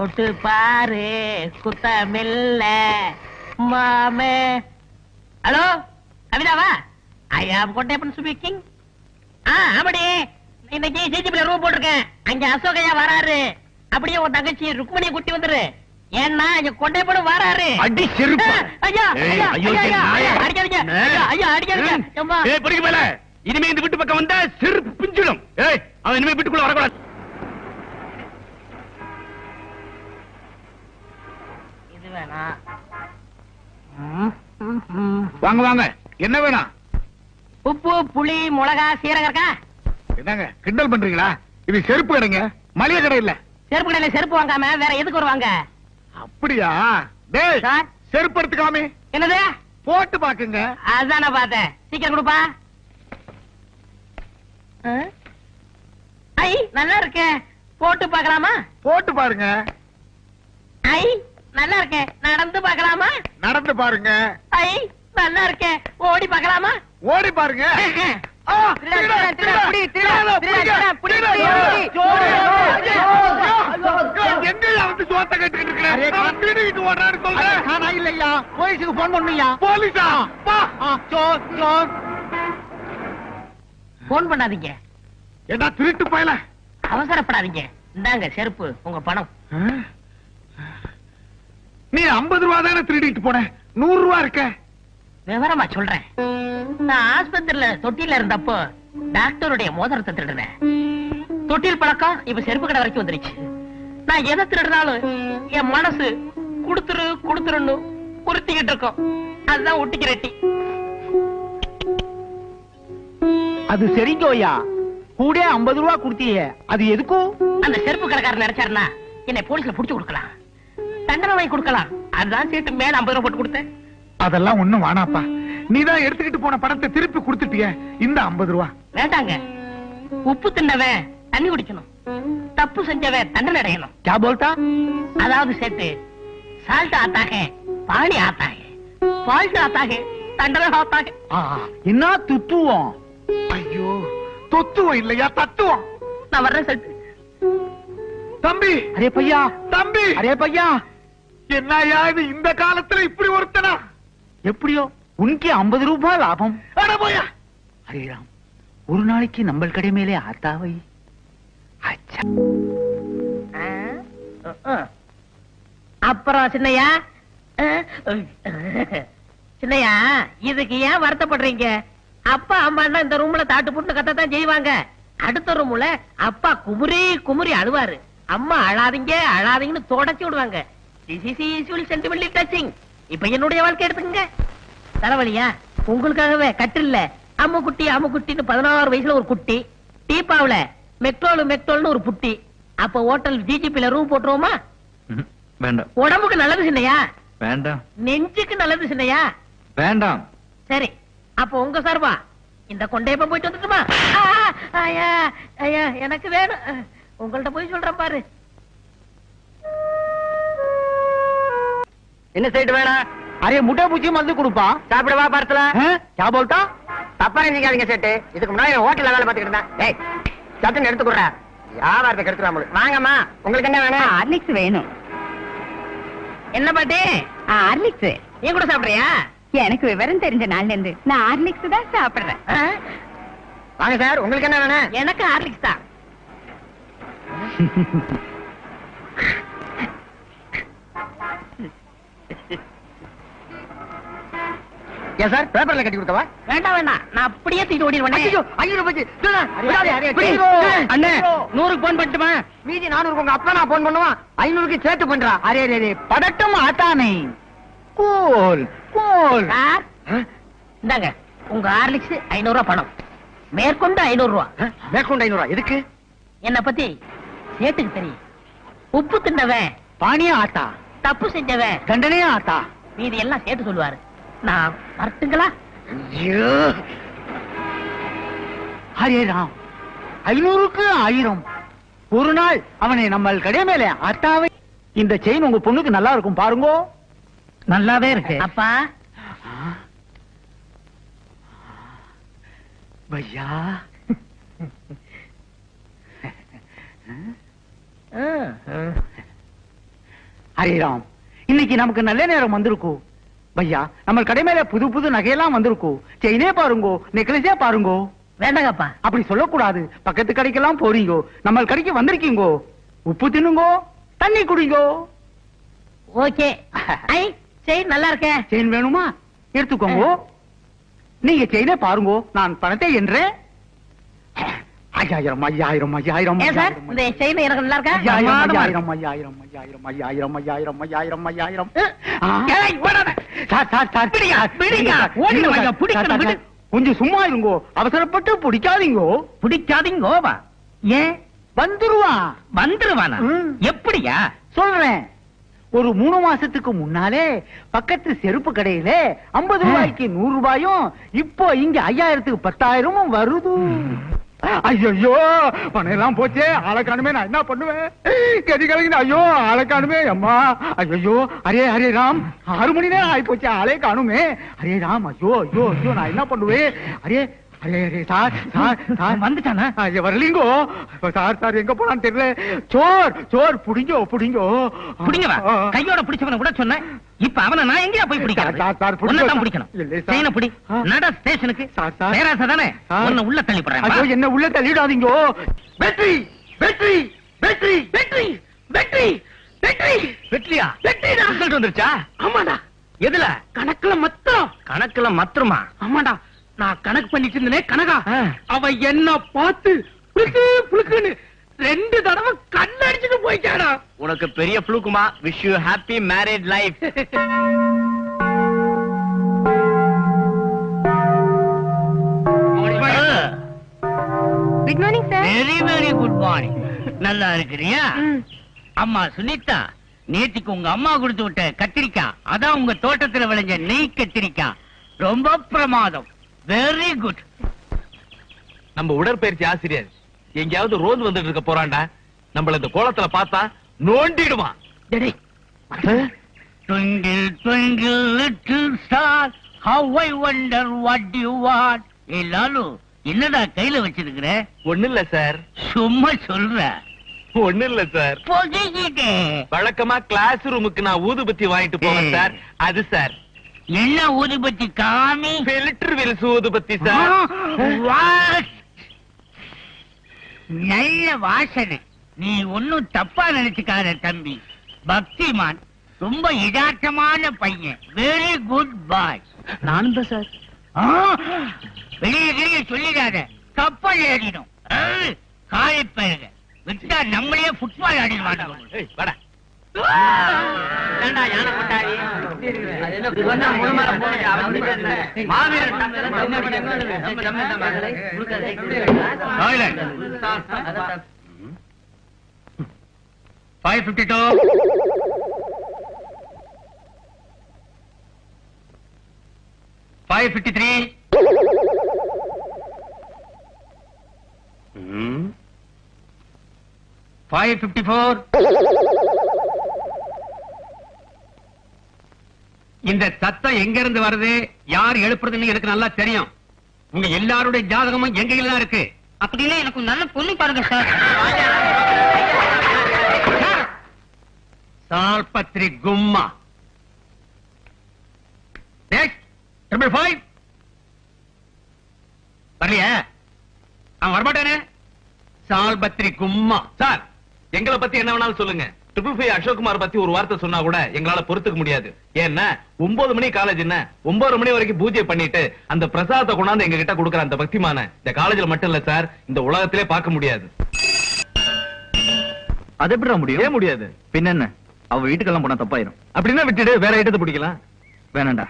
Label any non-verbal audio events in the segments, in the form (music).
தொட்டு பாரு குத்தமில்ல. மாமே. ஹலோ கவிதாவா ஐ ஆம் கொண்டேப்பன் ஸ்பீக்கிங் ஆ ஆமாடி. இன்னைக்கு ஜிஜிபில ரூம் போட்டிருக்கேன். அங்க அசோகையா வராரு. அப்படியே உன் தங்கச்சி ருக்மணியை கூட்டி வந்துரு. ஏன்னா இங்க கொண்டேப்பனும் வராரு. அடி செருப்பு. ஐயா ஐயா ஐயோ, ஐயா. அடிக்காதீங்க. என்ன? ஐயா, ஐயா அடிக்காதீங்க. ம். அம்மா. ஏய், பொறுக்கி மேல. இனிமே இந்த வீட்டு பக்கம் வந்தா செருப்பு பிஞ்சிடும். ஏய் அவன் இனிமே வீட்டுக்குள்ள வரக்கூடாது இது வேணாம். வாங்க வாங்க. என்ன வேணும்? உப்பு புளி மிளகா சீரகம் இருக்கா? என்னங்க கிண்டல் பண்றீங்களா? இது செருப்பு கடைங்க மளிகை கடை இல்ல. செருப்பு கடையில செருப்பு வாங்காம வேற எதுக்கு வருவாங்க? அப்படியா? டேய் சார். செருப்பு எடுத்துக்காமே. என்னது? போட்டு பாக்குங்க. அதான் பார்த்தேன். சீக்கிரம் கொடுப்பா? ஐ நல்லா இருக்கே போட்டு பார்க்கலாமா? போட்டு பாருங்க. நல்லா இருக்கே நடந்து பார்க்கலாமா? நடந்து பாருங்க. ஐ நல்லா இருக்கே ஓடி பார்க்கலாமா? ஓடி பாருங்க. போலீஸுக்கு போன் பண்ணுயா போலீஸா? போன் பண்ணாதீங்க. என்ன திருட்டு பயல? அவசரப்படாதீங்க. இந்தாங்க செருப்பு உங்க பணம். நீ ஐம்பது ரூபா தானே திருடிட்டு போன? நூறு ரூபா இருக்க. விவரமா சொல்றேன். நான் ஆஸ்பத்திரியில தொட்டில இருந்தப்போ டாக்டருடைய மோதிரத்தை திருடுறேன் தொட்டில் பழக்கம் இப்ப செருப்பு கடை வரைக்கும் வந்துருச்சு. நான் எதை திருடினாலும் என் மனசு குடுத்துரு குடுத்துருன்னு உறுத்திக்கிட்டு இருக்கோம். அதுதான் ஒட்டிக்கு ரெட்டி. அது சரிங்கோயா கூட ஐம்பது ரூபா கொடுத்தியே. அது எதுக்கும் அந்த செருப்பு கடைக்காரர் நினைச்சாருன்னா என்னை போலீஸ்ல புடிச்சு கொடுக்கலாம். தண்டனை வாங்கி கொடுக்கலாம். அதுதான் சேர்த்து மேல ஐம்பது ரூபாய் போட்டு கொடுத்தேன். அதெல்லாம் ஒண்ணும் வானாப்பா நீதான் எடுத்துக்கிட்டு போன படத்தை திருப்பி கொடுத்துட்டிய. இந்த ஐம்பது ரூபா. வேண்டாங்க. உப்பு தின்னவன் தண்ணி குடிக்கணும். தப்பு செஞ்சவன் தண்டனை அடையணும். கா போல்தா அதாவது சேர்த்து சால்ட் ஆத்தாக பாணி ஆத்தாக பால்ட் ஆத்தாக தண்டனை ஆத்தாக என்ன துத்துவோம் ஐயோ தொத்துவோம் இல்லையா தத்துவோம் நான் வர்றேன் சேர்த்து தம்பி. அரே பையா. தம்பி. அரே பையா. என்னய்யா இது இந்த காலத்துல இப்படி ஒருத்தனா? எப்படியோ? உனக்கு ஐம்பது ரூபாய் லாபம். அட போயா. அரே ராம் ஒரு நாளைக்கு நம்ம கடை மேலே ஆத்தாவை அப்புறம் சின்னையா? சின்னையா இதுக்கு ஏன் வருத்தப்படுறீங்க? அப்பா அம்மான்னா இந்த ரூம்ல தாட்டு புட்டு கத்தத்தான் செய்வாங்க. அடுத்த ரூம்ல அப்பா குமுறி குமுறி அழுவாரு. அம்மா அழாதீங்க அழாதீங்கன்னு தொடச்சி விடுவாங்க. This is usual sentimentally touching. இப்ப என்னுடைய வாழ்க்கை எடுத்துக்கங்க. தலைவலியா? உங்களுக்காகவே கட்டில்ல அம்முக்குட்டி அம்முக்குட்டின்னு பதினாறு வயசுல ஒரு குட்டி டீப்பாவுல மெக்டோல் மெக்டோல்னு ஒரு புட்டி. அப்ப ஹோட்டல் ஜிஜிபில ரூம் போட்டுருவோமா? வேண்டாம். உடம்புக்கு நல்லது சின்னையா? வேண்டாம். நெஞ்சுக்கு நல்லது சின்னையா? வேண்டாம். சரி அப்ப உங்க சார்பா? இந்த கொண்டையப்ப போயிட்டு வந்துட்டுமா? எனக்கு வேணும். உங்கள்ட்ட போய் சொல்றேன் பாரு. என்ன சைடு வேணும் அரிய முட்டை பூச்சி மருந்து கொடுப்பான் சாப்பிடவா பார்த்துல கே போல்ட்டா தப்பா நினைக்காதீங்க சேட்டு. இதுக்கு முன்னாடி ஹோட்டல்ல வேலை பார்த்துக்கிட்டு இருந்தேன். டேய் சத்துன்னு எடுத்துக்குற வியாபாரத்தை கெடுத்துறாம வாங்கம்மா உங்களுக்கு என்ன வேணும்? ஹார்லிக்ஸ் வேணும். என்ன பாட்டி? ஹார்லிக்ஸ். நீ கூட சாப்பிடுறியா? எனக்கு விவரம் தெரிஞ்ச நாள்ல இருந்து நான் ஹார்லிக்ஸ் தான் சாப்பிடுறேன். வாங்க சார். உங்களுக்கு என்ன வேணும்? எனக்கு ஹார்லிக்ஸ் தான். (laughs) ஏன் சார்? பேப்பர்ல கட்டி கொடுக்கவா? வேண்டாம் வேண்டாம். நான் அப்படியே தூக்கிட்டு ஓடிடுவேன் ஐயோ ஐயோ போச்சு. அண்ணே நூறுக்கு போன் பண்ணட்டுமா? மீதி நானூறுக்கு உங்க அப்பா நான் போன் பண்ணுவான். ஐநூறுக்கு சேர்த்து பண்றா. அரே அரே பதட்டம் ஆத்தானே. Cool cool. சார் இந்தாங்க. உங்க ஹார்லிக்ஸ் ஐநூறு ரூபாய் பணம். மேற்கொண்டு ஐநூறு ரூபாய் மேற்கொண்டு ஐநூறுவா எதுக்கு? என்ன பத்தி சேட்டுக்கு தெரியும். உப்பு தின்னவன் பானியா ஆத்தா. தப்பு செஞ்சவன் தண்டனையா ஆத்தா. மீதி எல்லாம் சேர்த்து சொல்லுவாரு. நான் வரட்டுங்களா? ஹரே ராம். ஐநூறுக்கு ஆயிரம். ஒரு நாள் அவனை நம்ம கடை மேலே அத்தாவை இந்த செயின் உங்க பொண்ணுக்கு நல்லா இருக்கும் பாருங்கோ. நல்லாவே இருக்கு. அப்பா. பையா. ஹரிராம் இன்னைக்கு நமக்கு நல்ல நேரம் வந்திருக்கும். பையா நம்ம கடை மேல புது புது நகையெல்லாம் வந்திருக்கும் செயினே பாருங்கோ நெக்லஸே பாருங்கோ. வேண்டாங்கப்பா. அப்படி சொல்லக்கூடாது. பக்கத்து கடைக்கெல்லாம் போறீங்கோ. நம்ம கடைக்கு வந்திருக்கீங்கோ. உப்பு தின்னுங்கோ தண்ணி குடிங்கோ. ஓகே. (laughs) ஐ சரி நல்லா இருக்கே. செயின் வேணுமா? எடுத்துக்கோங்க. நீங்க செயினே பாருங்கோ. நான் பணத்தை என்றேன். ஐயாயிரம் ஐயாயிரம் ஐயாயிரம் கொஞ்சம் சும்மா இருங்கோ. அவசரப்பட்டு பிடிக்காதீங்கோ. பிடிக்காதீங்கோவா? ஏன்? வந்துருவான்? வந்துருவானா. எப்படியா? சொல்றேன். ஒரு மூணு மாசத்துக்கு முன்னாலே பக்கத்து செருப்பு கடையில ஐம்பது ரூபாய்க்கு நூறு ரூபாயும் இப்போ இங்க ஐயாயிரத்துக்கு பத்தாயிரமும் வருது. ஐயோ பணம் எல்லாம் போச்சே ஆளை நான் என்ன பண்ணுவேன்? கதி கலங்கின ஐயோ ஆளை அம்மா. ஐயோ அரே அரே ராம் ஆறு மணி நேரம் ஆகி போச்சு ஆளே காணுமே. அரே ராம் ஐயோ ஐயோ ஐயோ நான் என்ன பண்ணுவேன்? அரே சார் சார் சார். வந்துட்டானா? ஐயா வரலீங்கோ. சார் சார் எங்க போனான்னு தெரியல. சோர் சோர் புடிங்கோ புடிங்கோ. புடிங்கவா. கையோட பிடிச்சவன கூட சொன்னேன். இப்ப அவன நான் எங்கயா போய் பிடிக்கிறது சார், சார். பிடிக்கணும். செயினை பிடி. ஆ. நட ஸ்டேஷனுக்கு. Sir, sir. பேராசை தானே? சார். உன்னை உள்ள தள்ளி போடுறேன் ஐயோ. என்ன உள்ள தள்ளிடாதீங்கோ வெற்றி! வெற்றி! வெற்றி! வெற்றி! வெற்றி! வெற்றி! வெற்றியா? வெற்றிடா. ரிசல்ட் வந்துருச்சா? ஆமாடா. எதுல? கணக்குல மொத்தம். கணக்குல மத்துருமா ஆமாடா. நான் கணக்கு பண்ணிட்டு இருந்தேனே கனகா. அவ என்ன பார்த்து புளுக்கு புளுக்குன்னு ரெண்டு தடவை கண்ணடிச்சுட்டு போயிட்டாடா. உனக்கு பெரிய புளுக்குமா wish you happy married life good morning sir very very good morning நல்லா இருக்கிறியா? அம்மா சுனிதா நேத்துக்கு உங்க அம்மா கொடுத்து விட்ட கத்திரிக்காய் அதான் உங்க தோட்டத்துல விளைஞ்ச நெய் கத்திரிக்காய். ரொம்ப பிரமாதம். வெரி குட் நம்ம உடற்பயிற்சி ஆசிரியர். எங்கேயாவது ரோந்து வந்துட்டு இருக்க போறான்டா. நம்மள இந்த கோலத்துல பார்த்தா நோண்டிடுவான் Twinkle, twinkle, little star, how I wonder what you want. ஏ லாலு என்னடா கையில வச்சிருக்கிற? ஒண்ணு இல்ல சார். சும்மா சொல்ற. ஒண்ணு இல்ல சார். வழக்கமா கிளாஸ் ரூமுக்கு நான் ஊதுபத்தி வாங்கிட்டு போவேன் சார். அது சார். என்ன ஊதுபத்தி காமி பிலிட்டர் வில்ஸ் ஊதுபத்தி சார்? நல்ல வாசனை. நீ ஒன்னும் தப்பா நினைச்சுக்காத தம்பி. பக்திமான் ரொம்ப யதார்த்தமான பையன். வெரி குட் பாய் நானும் தான் சார். வெளியே வெளியே சொல்லிடாத. கப்பல் ஏறிடும். காலை பருக விட்டா நம்மளே football ஆடிடுவாங்க five fifty two five fifty three five fifty four இந்த சத்தம் எங்க இருந்து வருது? யார் எழுப்புறதுன்னு எனக்கு நல்லா தெரியும். உங்க எல்லாருடைய ஜாதகமும் எங்க தான் இருக்கு. அப்படின்னா எனக்கு நல்ல பொண்ணு பாருங்க சார். சால்பத்ரி கும்மா. ட்ரிபிள் ஃபைவ் வரலையா? அவன் வரமாட்டானே? சால்பத்ரி கும்மா. சார் எங்களை பத்தி என்ன வேணாலும் சொல்லுங்க. ட்ரிபிள் ஃபைவ் அசோக்குமார் பத்தி ஒரு வார்த்தை சொன்னா கூட எங்களால பொறுத்துக்க முடியாது. ஏன்னா ஒன்பது மணி காலேஜ் என்ன ஒன்பது மணி வரைக்கும் பூஜை பண்ணிட்டு அந்த பிரசாதத்தை கொண்டாந்து எங்க கிட்ட கொடுக்குற அந்த பக்திமான இந்த காலேஜ்ல மட்டும் இல்ல சார் இந்த உலகத்திலே பார்க்க முடியாது. அது எப்படிடா முடியும்? ஏன் முடியாது. பின்ன என்ன? அவ வீட்டுக்கெல்லாம் போனா தப்பாயிரும். அப்படின்னா விட்டுடு வேற ஐட்டத்தை பிடிக்கலாம். வேணாண்டா.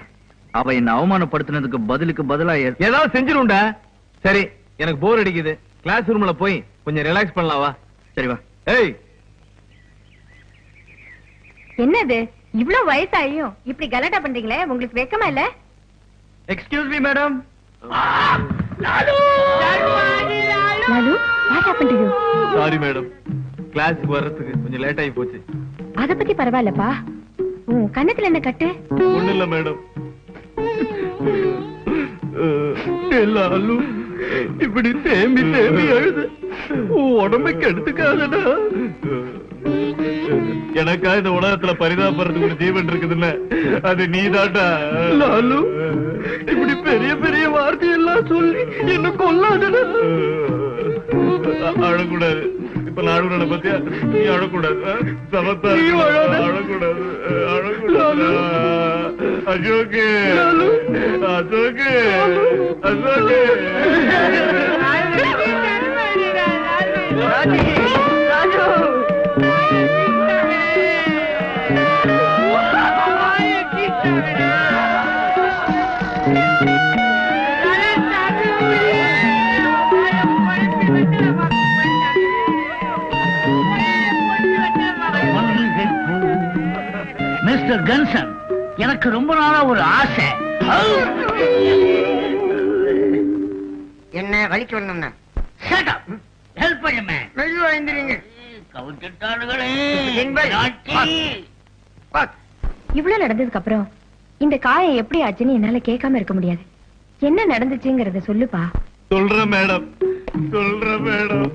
அவ என்ன அவமானப்படுத்தினதுக்கு பதிலுக்கு பதிலா ஏதாவது செஞ்சிரும்டா. சரி எனக்கு போர் அடிக்குது. கிளாஸ் ரூம்ல போய் கொஞ்சம் ரிலாக்ஸ் பண்ணலாம் வா சரி வா. ஏய் என்னது? இவ்ளோ வயசாயும் இப்படி கலாட்டா பண்றீங்களே? உங்களுக்கு வெக்கமா இல்ல? Excuse me madam Lalu! What happen to you sorry madam கிளாஸுக்கு வர்றதுக்கு கொஞ்சம் லேட் ஆகி போச்சு. அத பத்தி பரவாயில்லப்பா. உன் கண்ணத்துல என்ன கட்டு? ஒண்ணு இல்ல மேடம் எல்லாரும் இப்படி தேம்பி தேம்பி அழுது. உன் உடம்பை கெடுத்துக்காதடா எனக்கா இந்த உலகத்துல பரிதாபப்படுறதுக்கு ஒரு ஜீவன் இருக்குதுல்ல? அது நீதான்டா இப்படி பெரிய பெரிய வார்த்தையெல்லாம் சொல்லி என்ன கொல்லாதடா. அழக்கூடாது. இப்ப நான் அழுகுறத பத்தியா? நீ அழக்கூடாது? சமத்தா. நீ. அழக்கூடாது. அழக்கூடாது. அசோக்கு. அசோக்கு. அசோக்கு. கன்சன் எனக்கு ரொம்ப நாளா ஒரு ஆசை. என்ன வலிக்கு வரணும்னா? ஹெல்ப் பண்ணுமே. மெதுவா என்பது. இவ்வளவு நடந்ததுக்கு அப்புறம் இந்த காயம் எப்படி ஆச்சுன்னு என்னால கேட்காம இருக்க முடியாது. என்ன நடந்துச்சுங்கறத சொல்லுப்பா. சொல்றேன் மேடம் சொல்றேன் மேடம்.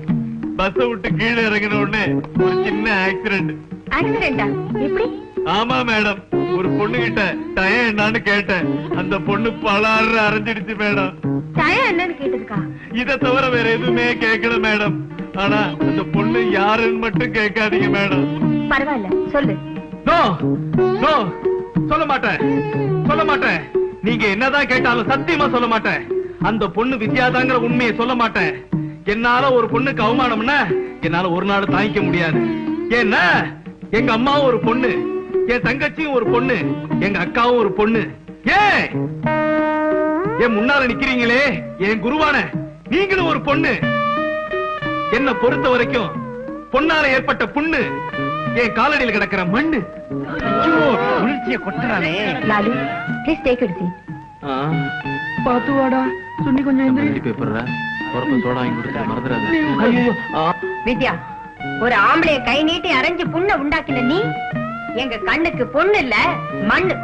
பஸ் விட்டு கீழே இறங்கின உடனே ஒரு சின்ன ஆக்சிடென்ட் ஆக்சிடென்டா எப்படி? ஆமா மேடம். ஒரு பொண்ணு கிட்ட டயம் என்னன்னு கேட்டேன். அந்த பொண்ணு பலாறு அரைஞ்சிடுச்சு மேடம். டயம் என்னன்னு கேட்டதுக்கா? இத தவிர வேற எதுவுமே கேட்கல மேடம். ஆனா அந்த பொண்ணு யாருன்னு மட்டும் கேட்காதீங்க மேடம். பரவாயில்ல சொல்லு. நோ நோ சொல்ல மாட்டேன். சொல்ல மாட்டேன். நீங்க என்னதான் கேட்டாலும் சத்தியமா சொல்ல மாட்டேன். அந்த பொண்ணு வித்யாதாங்கிற உண்மையை சொல்ல மாட்டேன். என்னால ஒரு பொண்ணுக்கு அவமானம்னா என்னால ஒரு நாள் தாங்கிக்க முடியாது. ஏன்னா எங்க அம்மாவும் ஒரு பொண்ணு என் தங்கச்சியும் ஒரு பொண்ணு எங்க அக்காவும் ஒரு பொண்ணு. ஏன் என் முன்னால நிக்கிறீங்களே என் குருவான நீங்களும் ஒரு பொண்ணு. என்ன பொறுத்த வரைக்கும் பொன்னால ஏற்பட்ட புண்ணு என் காலடியில் கிடக்கிற மண்ணு. உணர்ச்சியை கொட்டுறானே. Lalu please take it seat பாத்து வாடா சுண்ணி கொஞ்சம் எந்திரி. பேப்பர்ல பொறப்ப சோடா வாங்கி கொடுத்து மறந்துடாது. ஐயோ. வித்யா ஒரு ஆம்பளைய கை நீட்டி அரைஞ்சு புண்ண உண்டாக்கின நீ எங்க கண்ணுக்கு பொண்ணு இல்ல மண்ணு.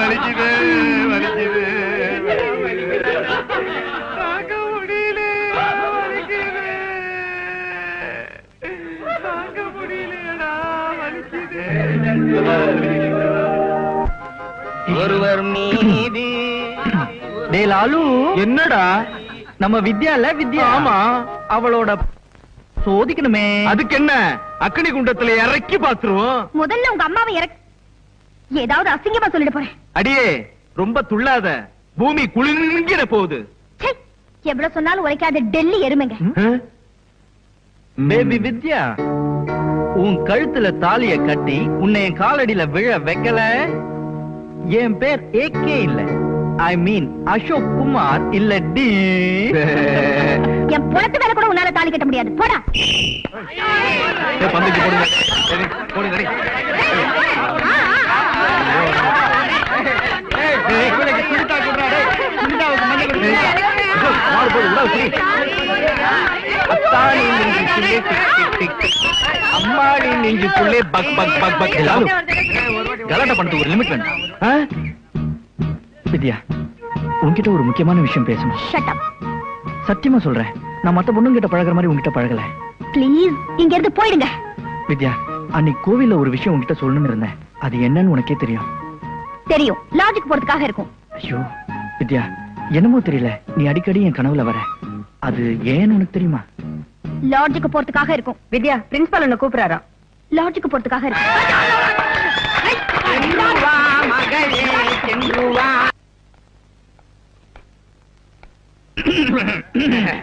வலிக்குது வலிக்குது. ஒருவர் மீது. டே லாலு. என்னடா? நம்ம வித்யால வித்யா? ஆமா. அவளோட சோதிக்கணுமே. அதுக்கு என்ன அக்னி குண்டத்துல இறக்கி பாத்துருவோம். முதல்ல உங்க அம்மாவை இறக் ஏதாவது அசிங்கமா சொல்லிட்டு போறேன். அடியே ரொம்ப துள்ளாத. பூமி குளிர்கிற போகுது. எவ்வளவு சொன்னாலும் உரைக்காத டெல்லி எருமைங்க. பேபி வித்யா. உன் கழுத்துல தாலிய கட்டி உன்னை என் காலடியில விழ வைக்கல என் பேர் ஏகே இல்ல ஐ மீன் அசோக் குமார் இல்ல டி என் புறத்து வேலை கூட உன்னால தாலி கட்ட முடியாது போடா பந்துக்கு போடுங்க போடு, மாடு நெஞ்சுக்குள்ளே பக் பக் பக் பக் லாலு, கலாட்டா பண்ணது ஒரு லிமிட் வேணும். ஆ? வித்யா உன்கிட்ட ஒரு முக்கியமான விஷயம் பேசணும். ஷட் அப் சத்தியமா சொல்றேன். நான் மத்த பொண்ணுங்கிட்ட பழகுற மாதிரி உன்கிட்ட பழகல. ப்ளீஸ் இங்க இருந்து போயிடுங்க. வித்யா அன்னைக்கு கோவில்ல ஒரு விஷயம் உன்கிட்ட சொல்லணும்னு இருந்தேன். அது என்னன்னு உனக்கே தெரியும். தெரியும். லாஜிக் போறதுக்காக இருக்கும். ஐயோ வித்யா என்னமோ தெரியல. நீ அடிக்கடி என் கனவுல வர. அது ஏன்னு உனக்கு தெரியுமா? லாட்ஜுக்கு போறதுக்காக இருக்கும். வித்யா பிரின்சிபல் என்ன கூப்பிடுறாராம் லாட்ஜுக்கு போறதுக்காக இருக்கும்.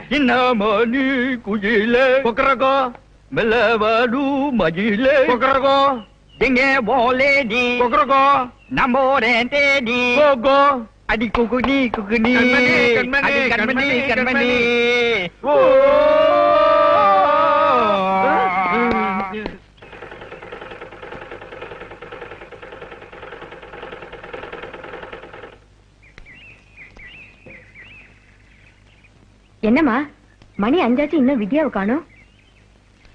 இன்னமணி குயிலே. கொக்கரக்கோ, மெல்லவாடு மயிலே. கொக்கரக்கோ, எங்க போலே நீ. கொக்கரக்கோ, நம்மோரே தேடி கோகோ. அடி குகுனி குகுனி. கண்மணி, கண்மணி கண்மணி, கண்மணி. ஓ. என்னம்மா? மணி அஞ்சாச்சு இன்னும் வித்யாவை காணும்.